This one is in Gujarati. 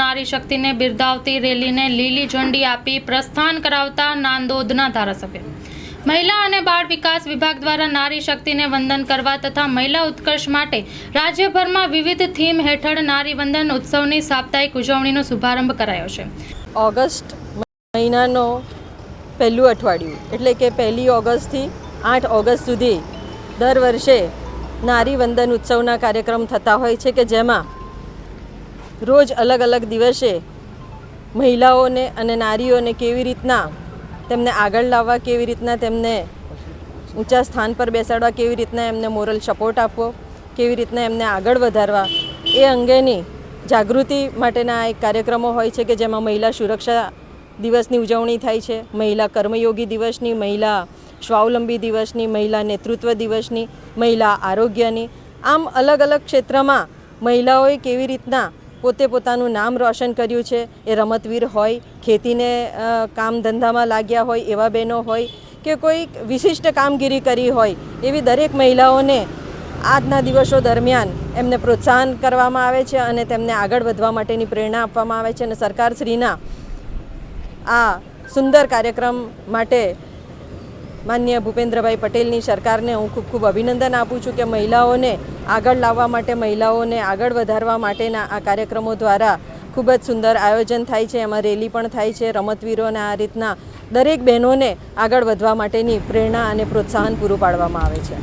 નારી શક્તિને બિરદાવતી રેલીને લીલી ઝંડી આપી પ્રસ્થાન કરાવતા નાંદોદના ધારાસભ્ય. મહિલા અને બાળ વિકાસ વિભાગ દ્વારા નારી શક્તિને વંદન કરવા તથા મહિલા ઉત્કર્ષ માટે રાજ્યભરમાં વિવિધ થીમ હેઠળ નારી વંદન ઉત્સવની સાપ્તાહિક ઉજવણીનો શુભારંભ કરાયો છે. ઓગસ્ટ મહિનાનો પહેલું અઠવાડિયું, એટલે કે પહેલી ઓગસ્ટથી આઠ ઓગસ્ટ સુધી દર વર્ષે નારી વંદન ઉત્સવના કાર્યક્રમ થતા હોય છે કે જેમાં રોજ અલગ અલગ દિવસે મહિલાઓને અને નારીઓને કેવી રીતના તેમને આગળ લાવવા, કેવી રીતના તેમને ઊંચા સ્થાન પર બેસાડવા, કેવી રીતના એમને મોરલ સપોર્ટ આપવો, કેવી રીતના એમને આગળ વધારવા, એ અંગેની જાગૃતિ માટેના એક કાર્યક્રમો હોય છે કે જેમાં મહિલા સુરક્ષા દિવસની ઉજવણી થાય છે, મહિલા કર્મયોગી દિવસની, મહિલા સ્વાવલંબી દિવસની, મહિલા નેતૃત્વ દિવસની, મહિલા આરોગ્યની. આમ અલગ અલગ ક્ષેત્રમાં મહિલાઓએ કેવી રીતના પોતે પોતાનું નામ રોશન કર્યું છે. એ રમતવીર હોય, ખેતીને કામ ધંધામાં લાગ્યા હોય, એવા બહેનો હોય કે કોઈ વિશિષ્ટ કામગીરી કરી હોય, એવી દરેક મહિલાઓને આજના દિવસો દરમિયાન એમને પ્રોત્સાહન કરવામાં આવે છે અને તેમને આગળ વધવા માટેની પ્રેરણા આપવામાં આવે છે અને સરકારશ્રીના આ સુંદર કાર્યક્રમ માટે માન્ય ભૂપેન્દ્રભાઈ પટેલની સરકારને હું ખૂબ ખૂબ અભિનંદન આપું છું કે મહિલાઓને આગળ લાવવા માટે, મહિલાઓને આગળ વધારવા માટેના આ કાર્યક્રમો દ્વારા ખૂબ જ સુંદર આયોજન થાય છે. એમાં રેલી પણ થાય છે. રમતવીરોને આ રીતના દરેક બહેનોને આગળ વધવા માટેની પ્રેરણા અને પ્રોત્સાહન પૂરું પાડવામાં આવે છે.